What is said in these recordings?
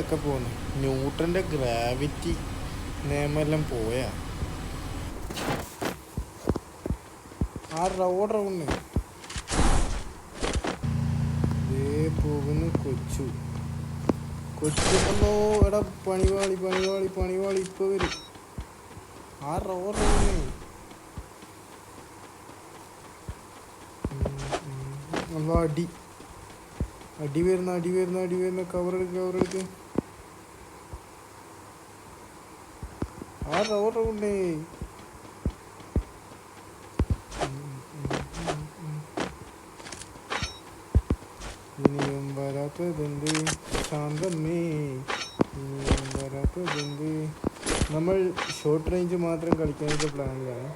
ഒക്കെ പോകുന്നു ന്യൂട്ടന്റെ ഗ്രാവിറ്റി നിയമെല്ലാം പോയാ. ആ റോഡ് റൗണ്ട് ഇതേ പോകുന്നു കൊച്ചു. കൊച്ചു അല്ലോ എടാ പണിവാളി പണിവാളി പണിവാളി ഇപ്പൊ വരും. ആ റോഡ് റൗണ്ട് അടി. അടി വരുന്ന അടി വരുന്ന അടി വരുന്ന കവർ എടുക്ക്. കവർ ஓடுற റൗണ്ടേ ഇനിയും വരാത്തതെന്ത്? ശാന്തമേ ഇനിയും വരാത്തതെന്ത്? നമ്മൾ ഷോർട്ട് റേഞ്ച് മാത്രം കളിക്കാനൊക്കെ പ്ലാനിലാണ്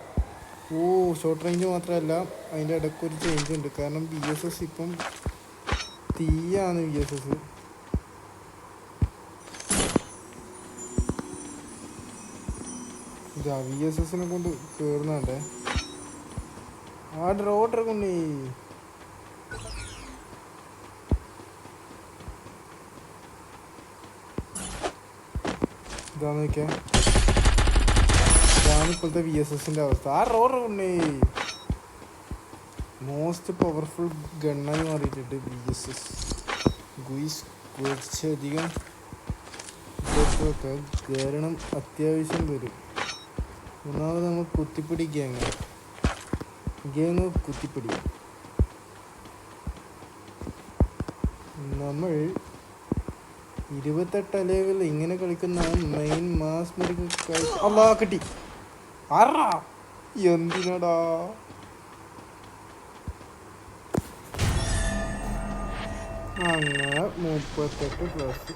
ഓ ഷോർട്ട് റേഞ്ച് മാത്രമല്ല അതിന്റെ ഇടയ്ക്ക് ഒരു ചേഞ്ച് ഉണ്ട്. കാരണം ബി എസ് എസ് ഇപ്പം തീയാണ് ബി എസ് എസ് ഇതാ വി എസ് എസിനെ കൊണ്ട് കയറുന്നുണ്ടേ ആ ഡ്രോട്ടർ കൊണ്ട് ഇതാന്ന് നോക്കിയാ. ഇതാണ് ഇപ്പോഴത്തെ വി എസ് എസിന്റെ അവസ്ഥ. ആ റോഡർ കൊണ്ടേ മോസ്റ്റ് പവർഫുൾ ഗണ്ണായി മാറിയിട്ടുണ്ട് ബി എസ് എസ് ഗുയിസ് കുറച്ചധികം കയറണം അത്യാവശ്യം വരും. ഒന്നാമത് നമ്മൾ കുത്തിപ്പിടി ഗ്യാങ് ഗ്യാങ് കുത്തിപ്പിടി നമ്മൾ ഇരുപത്തെട്ട് ലെവൽ ഇങ്ങനെ കളിക്കുന്ന മെയിൻ മാസ് അല്ലാ കിട്ടി. ആറാ. എന്തിനടാ? അങ്ങനെ മുപ്പത്തെട്ട് പ്ലസ്